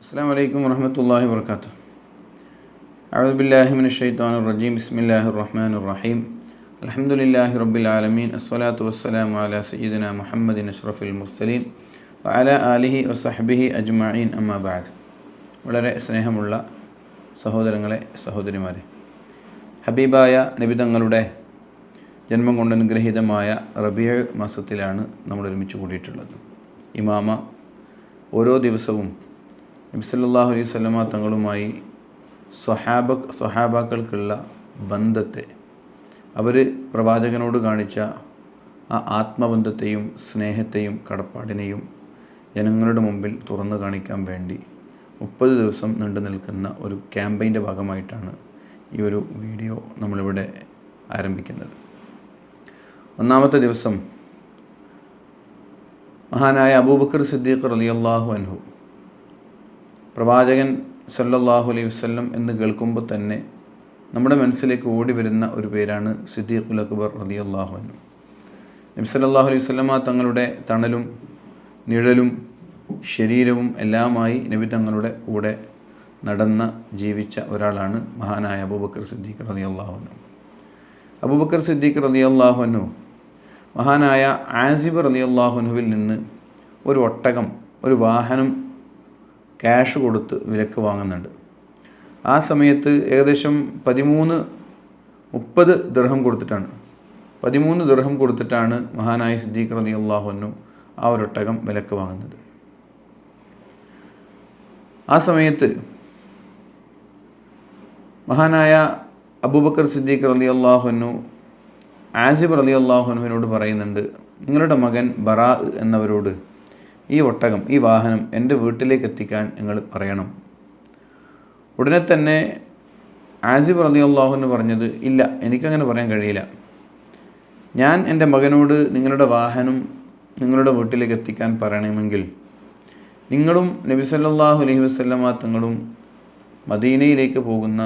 അസ്സാം വലൈക്കും വർഹമത്തല്ലാഹി വർക്കാത്തു അഴുബില്ലാഹിമിൻ ഷെയ്ത്താൻ റജീം. ബിസ്മില്ലാഹി റഹ്മാൻ റഹീം. അലഹമുല്ലാഹി റബ്ബിൽ ആലമീൻ. അസ്വലാത്തു വസ്സലാം അല സയ്യിദിന മുഹമ്മദിൻ അഷ്റഫിൽ മുർസലീൻ. അല ആലിഹി വസഹബിഹി അജ്മീൻ അമ്മാബാദ് വളരെ സ്നേഹമുള്ള സഹോദരങ്ങളെ സഹോദരിമാരെ ഹബീബായ നിബിതങ്ങളുടെ ജന്മം കൊണ്ട് അനുഗ്രഹീതമായ റബിയ മാസത്തിലാണ് നമ്മൾ ഒരുമിച്ച് കൂടിയിട്ടുള്ളത്. ഇമാമ ഓരോ ദിവസവും നബിസല്ലാഹു അലൈഹി സ്വലമ തങ്ങളുമായി സ്വഹാബ സ്വഹാബാക്കൾക്കുള്ള ബന്ധത്തെ അവർ പ്രവാചകനോട് കാണിച്ച ആ ആത്മബന്ധത്തെയും സ്നേഹത്തെയും കടപ്പാടിനെയും ജനങ്ങളുടെ മുമ്പിൽ തുറന്നു കാണിക്കാൻ വേണ്ടി മുപ്പത് ദിവസം നീണ്ടു നിൽക്കുന്ന ഒരു ക്യാമ്പയിന്റെ ഭാഗമായിട്ടാണ് ഈ ഒരു വീഡിയോ നമ്മളിവിടെ ആരംഭിക്കുന്നത്. ഒന്നാമത്തെ ദിവസം മഹാനായ അബൂബക്കർ സിദ്ദീഖ് റലിയല്ലാഹു അൻഹു പ്രവാചകൻ സല്ലാഹു അലൈഹി വസ്ലം എന്ന് കേൾക്കുമ്പോൾ തന്നെ നമ്മുടെ മനസ്സിലേക്ക് ഓടി വരുന്ന ഒരു പേരാണ് സിദ്ദീഖുൽ അക്ബർ റതി അൻഹു. നബി സല്ലാഹു അലൈഹി വസല്ലമ തങ്ങളുടെ തണലും നിഴലും ശരീരവും എല്ലാമായി നബി തങ്ങളുടെ കൂടെ നടന്ന ജീവിച്ച ഒരാളാണ് മഹാനായ അബൂബക്കർ സിദ്ദീഖ് റതി അൻഹു. അബൂബക്കർ സിദ്ദീഖ് റതി അള്ളാഹുനു മഹാനായ ആസിബ് റതി അള്ളാഹുനുവിൽ നിന്ന് ഒരു ഒട്ടകം ഒരു വാഹനം ക്യാഷ് കൊടുത്ത് വിലക്ക് വാങ്ങുന്നുണ്ട്. ആ സമയത്ത് ഏകദേശം പതിമൂന്ന് മുപ്പത് ദൃഹം കൊടുത്തിട്ടാണ്. പതിമൂന്ന് ദൃഹം കൊടുത്തിട്ടാണ് മഹാനായ സിദ്ദീഖ് റതി അള്ളാഹുനു ആ ഒരു ഒട്ടകം വിലക്ക് വാങ്ങുന്നത്. ആ സമയത്ത് മഹാനായ അബൂബക്കർ സിദ്ദീഖ് റലി അള്ളാഹുനു ആസിബ് റലി അള്ളാഹുനുവിനോട് പറയുന്നുണ്ട് നിങ്ങളുടെ മകൻ ബറാ എന്നവരോട് ഈ ഒട്ടകം ഈ വാഹനം എന്റെ വീട്ടിലേക്ക് എത്തിക്കാൻ നിങ്ങൾ പറയണം. ഉടനെ തന്നെ ആസിഫ് റലി അള്ളാഹുന് പറഞ്ഞത് ഇല്ല എനിക്കങ്ങനെ പറയാൻ കഴിയില്ല. ഞാൻ എന്റെ മകനോട് നിങ്ങളുടെ വാഹനം നിങ്ങളുടെ വീട്ടിലേക്ക് എത്തിക്കാൻ പറയണമെങ്കിൽ നിങ്ങളും നബി സല്ലാഹു അലൈഹി വസല്ലമ തങ്ങളും മദീനയിലേക്ക് പോകുന്ന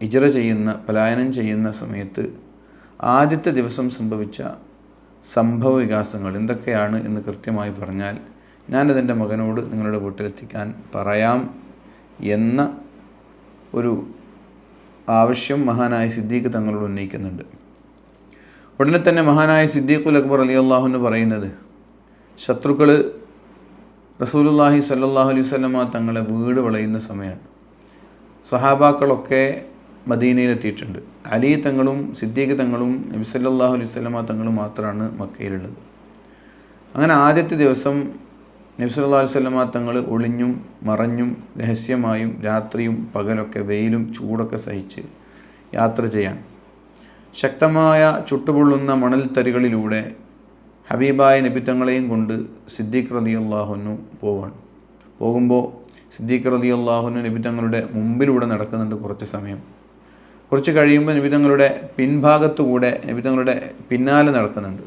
ഇജറ ചെയ്യുന്ന പലായനം ചെയ്യുന്ന സമയത്ത് ആദ്യത്തെ ദിവസം സംഭവിച്ച സംഭവ വികാസങ്ങൾ എന്തൊക്കെയാണ് എന്ന് കൃത്യമായി പറഞ്ഞാൽ ഞാനതെന്റെ മകനോട് നിങ്ങളുടെ വീട്ടിലെത്തിക്കാൻ പറയാം എന്ന ഒരു ആവശ്യം മഹാനായ സിദ്ദീഖ് തങ്ങളോട് ഉന്നയിക്കുന്നുണ്ട്. ഉടനെ തന്നെ മഹാനായ സിദ്ദീഖുൽ അക്ബർ അലി അള്ളാഹുന്ന് പറയുന്നത് ശത്രുക്കൾ റസൂലുല്ലാഹി സല്ലാഹു അലൈഹി സ്വലമ തങ്ങളെ വീട് വളയുന്ന സമയമാണ്. സഹാബാക്കളൊക്കെ മദീനയിലെത്തിയിട്ടുണ്ട്. അലി തങ്ങളും സിദ്ദീഖ് തങ്ങളും നബി സല്ലാഹു അലൈഹി സ്വലമ തങ്ങളും മാത്രമാണ് മക്കയിലുള്ളത്. അങ്ങനെ ആദ്യത്തെ ദിവസം നബി സല്ലാ അലൈഹി സ്വലമ തങ്ങൾ ഒളിഞ്ഞും മറഞ്ഞും രഹസ്യമായും രാത്രിയും പകലൊക്കെ വെയിലും ചൂടൊക്കെ സഹിച്ച് യാത്ര ചെയ്യാൻ. ശക്തമായ ചുട്ടുപൊള്ളുന്ന മണൽത്തരികളിലൂടെ ഹബീബായ നബിത്തങ്ങളെയും കൊണ്ട് സിദ്ദീഖ് റലി അള്ളാഹുനു പോവാണ് പോകുമ്പോൾ സിദ്ദീഖ് റലി അള്ളാഹുനു നബിത്തങ്ങളുടെ മുമ്പിലൂടെ നടക്കുന്നുണ്ട് കുറച്ച് സമയം. കുറച്ച് കഴിയുമ്പോൾ നബിതങ്ങളുടെ പിൻഭാഗത്തുകൂടെ നബിത്തങ്ങളുടെ പിന്നാലെ നടക്കുന്നുണ്ട്.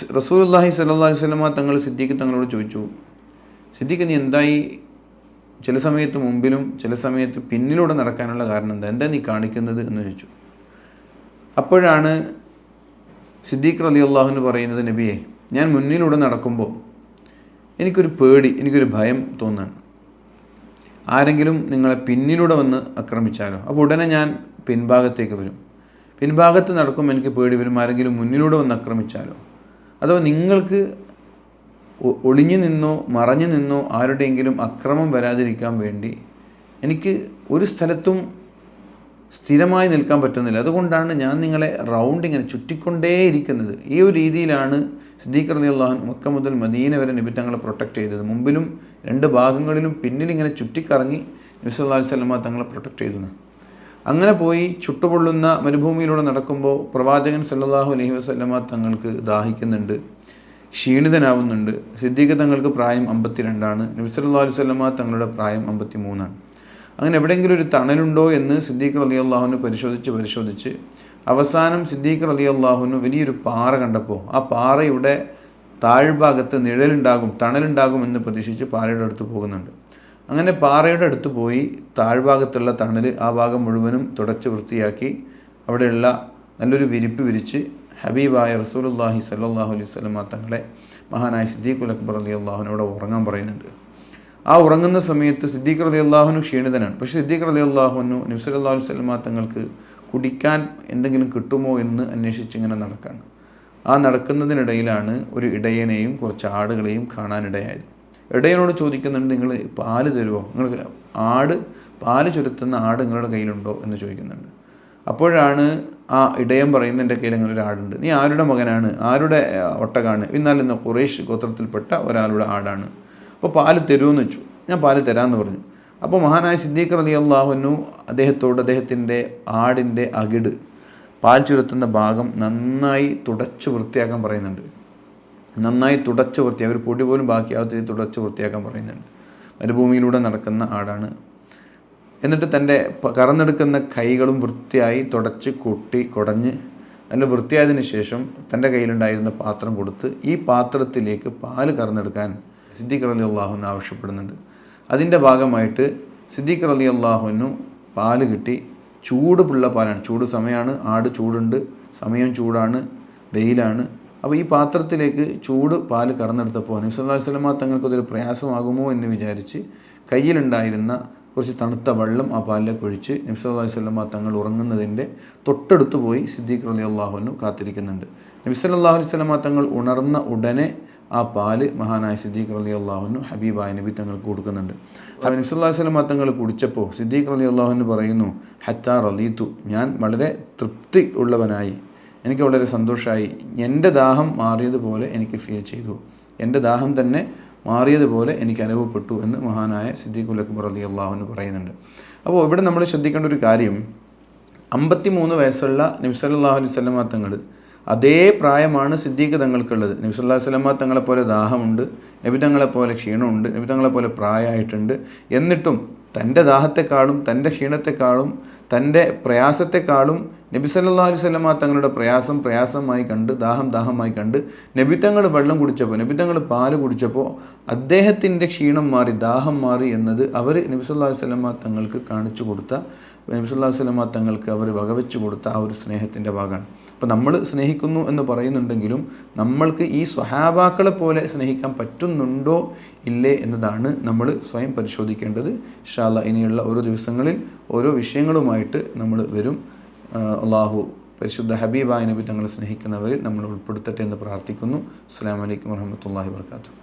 റസൂലുല്ലാഹി സല്ലാ അലൈഹി സ്വലമ തങ്ങൾ സിദ്ദീഖ് തങ്ങളോട് ചോദിച്ചു സിദ്ദീഖ് നീ എന്തായി? ചില സമയത്ത് മുമ്പിലും ചില സമയത്ത് പിന്നിലൂടെ നടക്കാനുള്ള കാരണം എന്താ? എന്താ നീ കാണിക്കുന്നത്? എന്ന് ചോദിച്ചു. അപ്പോഴാണ് സിദ്ദീഖ് അലി അള്ളാഹുന്ന് പറയുന്നത് നബിയെ ഞാൻ മുന്നിലൂടെ നടക്കുമ്പോൾ എനിക്കൊരു പേടി എനിക്കൊരു ഭയം തോന്നുകയാണ് ആരെങ്കിലും നിങ്ങളെ പിന്നിലൂടെ വന്ന് ആക്രമിച്ചാലോ? അപ്പോൾ ഉടനെ ഞാൻ പിൻഭാഗത്തേക്ക് വരും. പിൻഭാഗത്ത് നടക്കുമ്പോൾ എനിക്ക് പേടി വരും. ആരെങ്കിലും മുന്നിലൂടെ വന്ന് ആക്രമിച്ചാലോ? അഥവാ നിങ്ങൾക്ക് ഒളിഞ്ഞു നിന്നോ മറഞ്ഞു നിന്നോ ആരുടെയെങ്കിലും അക്രമം വരാതിരിക്കാൻ വേണ്ടി എനിക്ക് ഒരു സ്ഥലത്തും സ്ഥിരമായി നിൽക്കാൻ പറ്റുന്നില്ല. അതുകൊണ്ടാണ് ഞാൻ നിങ്ങളെ റൗണ്ട് ഇങ്ങനെ ചുറ്റിക്കൊണ്ടേയിരിക്കുന്നത്. ഈ ഒരു രീതിയിലാണ് സിദ്ദീഖ് റലി അള്ളാഹൻ മക്ക മുതൽ മദീന വരെ നബി തങ്ങളെ പ്രൊട്ടക്ട് ചെയ്തത്. മുമ്പിലും രണ്ട് ഭാഗങ്ങളിലും പിന്നിലിങ്ങനെ ചുറ്റിക്കറങ്ങി നബി സല്ലാ സ്വലമ തങ്ങളെ പ്രൊട്ടക്ട് ചെയ്തത് അങ്ങനെ പോയി ചുട്ടുപൊള്ളുന്ന മരുഭൂമിയിലൂടെ നടക്കുമ്പോൾ പ്രവാചകൻ സല്ലാഹു അലഹി വസ്ലമ തങ്ങൾക്ക് ദാഹിക്കുന്നുണ്ട് ക്ഷീണിതനാവുന്നുണ്ട്. സിദ്ദീഖ് തങ്ങൾക്ക് പ്രായം അമ്പത്തിരണ്ടാണ്. നബി സല്ലാ അലൈഹി സ്വലമ തങ്ങളുടെ പ്രായം അമ്പത്തി മൂന്നാണ് അങ്ങനെ എവിടെയെങ്കിലും ഒരു തണലുണ്ടോ എന്ന് സിദ്ദീഖ് അലി അള്ളാഹുവിനെ പരിശോധിച്ച് പരിശോധിച്ച് അവസാനം സിദ്ദീഖ് അലി അള്ളാഹുവിന് വലിയൊരു പാറ കണ്ടപ്പോൾ ആ പാറയുടെ താഴ്ഭാഗത്ത് നിഴലുണ്ടാകും തണലുണ്ടാകും എന്ന് പ്രതീക്ഷിച്ച് പാറയുടെ അടുത്ത് പോകുന്നുണ്ട്. അങ്ങനെ പാറയുടെ അടുത്ത് പോയി താഴ്ഭാഗത്തുള്ള തണൽ ആ ഭാഗം മുഴുവനും തുടച്ച് വൃത്തിയാക്കി അവിടെയുള്ള നല്ലൊരു വിരിപ്പ് വിരിച്ച് ഹബീബായ റസൂലുല്ലാഹി സല്ലാഹു അലൈഹി സ്വലമ തങ്ങളെ മഹാനായ സിദ്ദീഖുൽ അക്ബർ അലി അള്ളാഹുനോട് ഉറങ്ങാൻ പറയുന്നുണ്ട്. ആ ഉറങ്ങുന്ന സമയത്ത് സിദ്ദീഖ് റലി അള്ളാഹുനു ക്ഷീണിതനാണ്. പക്ഷേ സിദ്ദീഖ് റലി അള്ളാഹുനു നബ്സൽ അള്ളാഹു സ്വലമാ തങ്ങൾക്ക് കുടിക്കാൻ എന്തെങ്കിലും കിട്ടുമോ എന്ന് അന്വേഷിച്ച് ഇങ്ങനെ നടക്കാണ്. ആ നടക്കുന്നതിനിടയിലാണ് ഒരു ഇടയനെയും കുറച്ച് ആടുകളെയും കാണാനിടയായത്. ഇടയനോട് ചോദിക്കുന്നുണ്ട് നിങ്ങൾ പാൽ തരുമോ നിങ്ങൾ ആട് പാൽ ചുരുത്തുന്ന ആട് നിങ്ങളുടെ കയ്യിലുണ്ടോ? എന്ന് ചോദിക്കുന്നുണ്ട്. അപ്പോഴാണ് ആ ഇടയൻ പറയുന്ന എന്റെ കയ്യിൽ അങ്ങനെ ഒരു ആടുണ്ട്. നീ ആരുടെ മകനാണ്? ആരുടെ ഒട്ടകാണ്? എന്നാൽ ഇന്ന് കുറേഷ് ഗോത്രത്തിൽപ്പെട്ട ഒരാളുടെ ആടാണ്. അപ്പോൾ പാൽ തരുമെന്ന് വെച്ചു? ഞാൻ പാൽ തരാമെന്ന് പറഞ്ഞു. അപ്പോൾ മഹാനായ സിദ്ദീഖ് റലി അള്ളാഹുനു അദ്ദേഹത്തോട് അദ്ദേഹത്തിന്റെ ആടിന്റെ അകിട് പാൽ ചുരുത്തുന്ന ഭാഗം നന്നായി തുടച്ച് വൃത്തിയാക്കാൻ പറയുന്നുണ്ട്. നന്നായി തുടച്ച് വൃത്തിയാക്കി ഒരു പൊടി പോലും ബാക്കിയാവാത്ത രീതിയിൽ തുടച്ച് വൃത്തിയാക്കാൻ പറയുന്നുണ്ട്. മരുഭൂമിയിലൂടെ നടക്കുന്ന ആടാണ്. എന്നിട്ട് തന്റെ കറന്നെടുക്കുന്ന കൈകളും വൃത്തിയായി തുടച്ച് കൂട്ടി കുടഞ്ഞ് നല്ല വൃത്തിയായതിന് ശേഷം തന്റെ കയ്യിലുണ്ടായിരുന്ന പാത്രം കൊടുത്ത് ഈ പാത്രത്തിലേക്ക് പാൽ കറന്നെടുക്കാൻ സിദ്ദീഖ് അലി അള്ളാഹുവിന് ആവശ്യപ്പെടുന്നുണ്ട്. അതിന്റെ ഭാഗമായിട്ട് സിദ്ദീഖ് അലി അള്ളാഹുവിനു പാൽ കിട്ടി. ചൂട് പിള്ള പാലാണ്. ചൂട് സമയമാണ് ആട് ചൂടുണ്ട്. സമയം ചൂടാണ്. വെയിലാണ്. അപ്പോൾ ഈ പാത്രത്തിലേക്ക് ചൂട് പാൽ കടന്നെടുത്തപ്പോൾ തങ്ങൾക്ക് അതൊരു പ്രയാസമാകുമോ എന്ന് വിചാരിച്ച് കയ്യിലുണ്ടായിരുന്ന കുറച്ച് തണുത്ത വെള്ളം ആ പാലിലേക്ക് ഒഴിച്ച് നബി സല്ലല്ലാഹു അലൈഹി വസല്ലമ തങ്ങൾ ഉറങ്ങുന്നതിന്റെ തൊട്ടടുത്ത് പോയി സിദ്ദീഖ് അലി അള്ളാഹുവിനു കാത്തിരിക്കുന്നുണ്ട്. നബി സല്ലല്ലാഹു അലൈഹി വസല്ലമ തങ്ങൾ ഉണർന്ന ഉടനെ ആ പാൽ മഹാനായ സിദ്ദീഖ് അലി അള്ളാഹുനു ഹബീബായ നബി തങ്ങൾക്ക് കൊടുക്കുന്നുണ്ട്. അലൈഹി വസല്ലമ തങ്ങൾ കുടിച്ചപ്പോൾ സിദ്ദീഖ് അലി അള്ളാഹുവിന് പറയുന്നു ഹത്താർ അലീത്തു ഞാൻ വളരെ തൃപ്തി ഉള്ളവനായി എനിക്ക് വളരെ സന്തോഷമായി എന്റെ ദാഹം മാറിയതുപോലെ എനിക്ക് ഫീൽ ചെയ്തു. എന്റെ ദാഹം തന്നെ മാറിയതുപോലെ എനിക്ക് അനുഭവപ്പെട്ടു എന്ന് മഹാനായ സിദ്ദീഖുൽ അക്ബർ അലി അള്ളാഹുവിന് പറയുന്നുണ്ട്. അപ്പോൾ ഇവിടെ നമ്മൾ ശ്രദ്ധിക്കേണ്ട ഒരു കാര്യം അമ്പത്തി മൂന്ന് വയസ്സുള്ള നബ്സല്ലാഹു അലൈഹി സ്വലമ തങ്ങൾ അതേ പ്രായമാണ് സിദ്ദീഖ് തങ്ങൾക്കുള്ളത്. നബി സ്വലമ അലൈഹി വസല്ലമ തങ്ങളെ പോലെ ദാഹമുണ്ട് നബി തങ്ങളെ പോലെ ക്ഷീണമുണ്ട് നബി തങ്ങളെ പോലെ പ്രായമായിട്ടുണ്ട്. എന്നിട്ടും തന്റെ ദാഹത്തെക്കാളും തന്റെ ക്ഷീണത്തെക്കാളും തന്റെ പ്രയാസത്തെക്കാളും നബി സല്ലാ അലൈഹി വസല്ലമ തങ്ങളുടെ പ്രയാസം പ്രയാസമായി കണ്ട് ദാഹം ദാഹമായി കണ്ട് നബി തങ്ങൾ വെള്ളം കുടിച്ചപ്പോൾ നബി തങ്ങൾ പാൽ കുടിച്ചപ്പോൾ അദ്ദേഹത്തിന്റെ ക്ഷീണം മാറി ദാഹം മാറി എന്നത് അവർ നബി സല്ലാ അലൈഹി വസല്ലമ തങ്ങൾക്ക് കാണിച്ചു കൊടുത്ത നബി സല്ലാ വസല്ലമ തങ്ങൾക്ക് അവർ വകവെച്ചു കൊടുത്ത ആ ഒരു സ്നേഹത്തിന്റെ ഭാഗമാണ്. അപ്പോൾ നമ്മൾ സ്നേഹിക്കുന്നു എന്ന് പറയുന്നുണ്ടെങ്കിലും നമ്മൾക്ക് ഈ സ്വഹാബാക്കളെ പോലെ സ്നേഹിക്കാൻ പറ്റുന്നുണ്ടോ ഇല്ലേ എന്നതാണ് നമ്മൾ സ്വയം പരിശോധിക്കേണ്ടത്. ഷാല ഇനിയുള്ള ഓരോ ദിവസങ്ങളിൽ ഓരോ വിഷയങ്ങളുമായിട്ട് നമ്മൾ വരും. അള്ളാഹു പരിശുദ്ധ ഹബീബായ നബി തങ്ങളെ സ്നേഹിക്കുന്നവരിൽ നമ്മൾ ഉൾപ്പെടുത്തട്ടെ എന്ന് പ്രാർത്ഥിക്കുന്നു. അസ്സാം വലൈക്കും വർഹമത്തല്ലാഹി വർക്കാത്തു